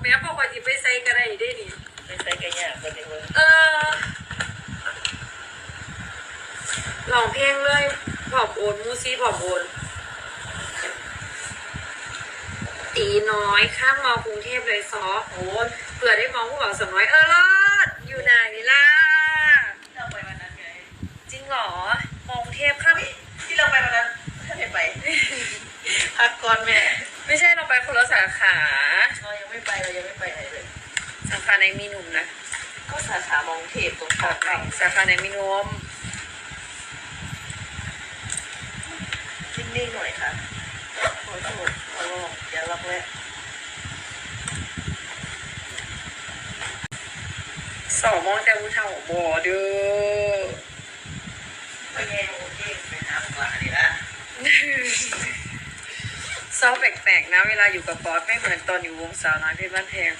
แม่บอกว่าจะไปใส่กระไรได้นี่ไม่ใช่กันยากคนเดียวเออลองเพลงเลยผอมโอนมูซี่ผอมโอนตีน้อยข้ามมากรุงเทพเลยซอโอ้เผื่อได้มองผู้บ่าวสาวน้อยเออรอดอยู่ไหนล่ะเราไปวันนั้นไงจริงเหรอมองกรุงเทพข้ามที่เราไปวันนั้นถ้าเห็นไป พักก่อนแม่ ไม่ใช่เราไปคนละสาขาเรา ยังไม่ไปเรายังไม่ไปไหนเลย สาขาในมีหนุ่มนะ ก็สาขามองเทพตรงขาเก่าสาขาในมีนมนิ่งๆหน่อยค่ะขอโทษขอร้องอย่าล็อกแรกสองโมงแต่ผู้เฒ่าบอเด้อไปแง่โอเคไปหาปลาดีละ ซอแปลกๆนะ เวลาอยู่กับบอสไม่เหมือนตอนอยู่วงสาวน้อยเพชรบ้านแพง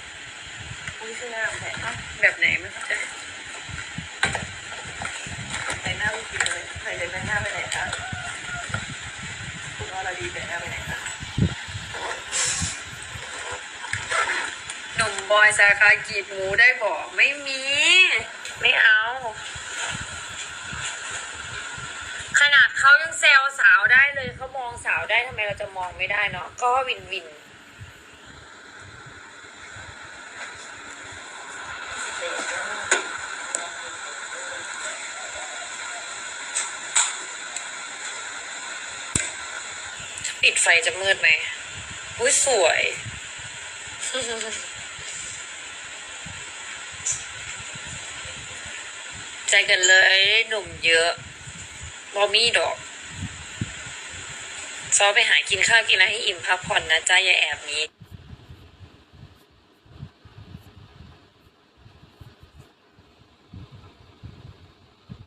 อุ้ยชื่อหน้าแผลแบบไหนไม่เข้าใจแต่หน้าไม่กินเลยใครจะแต่งหน้าไปไหนคะคุณอรดีแต่งหน้าไปไหนคะหนุ่มบอยสาขากรีดหมูได้บอกไม่มี ไม่เอา ขนาด เขายังแซวสาวได้เลยเขามองสาวได้ทำไมเราจะมองไม่ได้เนาะก็วินวินปิดไฟจะมืดไหมอุ้ยสวย ใจกันเลยหนุ่มเยอะ บอมี่ดอกซอไปหากินข้าวกินอะไรให้อิ่มพักผ่อนนะจ้าอย่าแอบนี้